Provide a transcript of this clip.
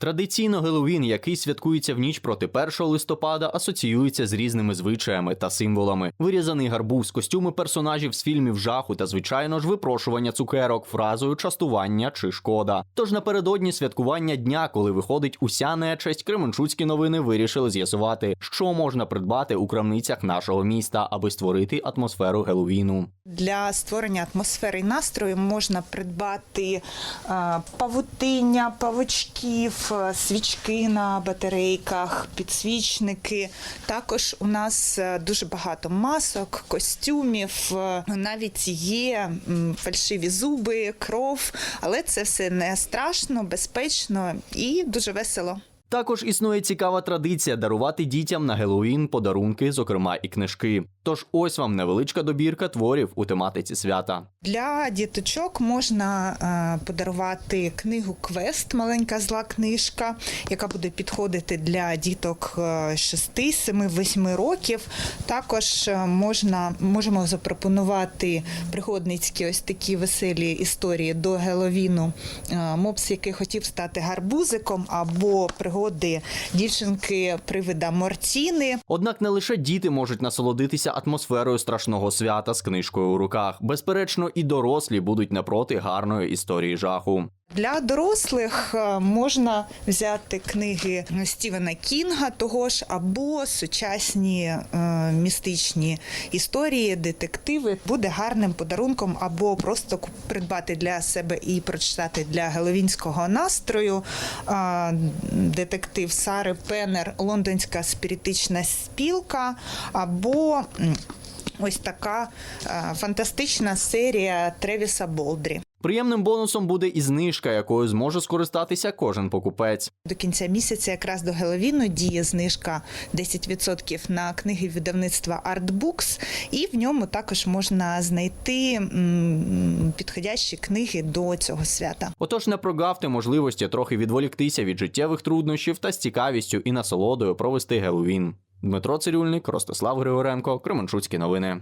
Традиційно Геловін, який святкується в ніч проти 1 листопада, асоціюється з різними звичаями та символами. Вирізаний гарбуз, костюми персонажів з фільмів жаху та, звичайно ж, випрошування цукерок фразою частування чи шкода. Тож напередодні святкування дня, коли виходить уся нечесть, Кременчуцькі новини вирішили з'ясувати, що можна придбати у крамницях нашого міста, аби створити атмосферу Геловіну. Для створення атмосфери і настрою можна придбати е, павутиння, павучків, свічки на батарейках, підсвічники. Також у нас е, дуже багато масок, костюмів, е, навіть є фальшиві зуби, кров, але це все не страшно, безпечно і дуже весело. Також існує цікава традиція дарувати дітям на Геловін подарунки, зокрема і книжки. Тож ось вам невеличка добірка творів у тематиці свята. Для діточок можна е, подарувати книгу Квест, маленька зла книжка, яка буде підходити для діток е, 6, 7, 8 років. Також е, можна можемо запропонувати пригодницькі ось такі веселі історії до Геловіну. Е, Мопс, який хотів стати гарбузиком, або пригоди дівчинки привида Мортіни. Однак не лише діти можуть насолодитися атмосферою страшного свята з книжкою у руках. Безперечно, і дорослі будуть напроти гарної історії жаху. Для дорослих е, можна взяти книги Стівена Кінга, того ж, або сучасні е, містичні історії, детективи. Буде гарним подарунком, або просто придбати для себе і прочитати для геловінського настрою. Е, детектив Сари Пеннер, Лондонська спіритична спілка, або ось така фантастична серія Тревіса Болдрі. Приємним бонусом буде і знижка, якою зможе скористатися кожен покупець. До кінця місяця, якраз до Геловіну, діє знижка 10% на книги видавництва Artbooks, і в ньому також можна знайти підходящі книги до цього свята. Отож, не прогавте можливості трохи відволіктися від життєвих труднощів та з цікавістю і насолодою провести Геловін. Дмитро Цирюльник, Ростислав Григоренко, Кременчуцькі новини.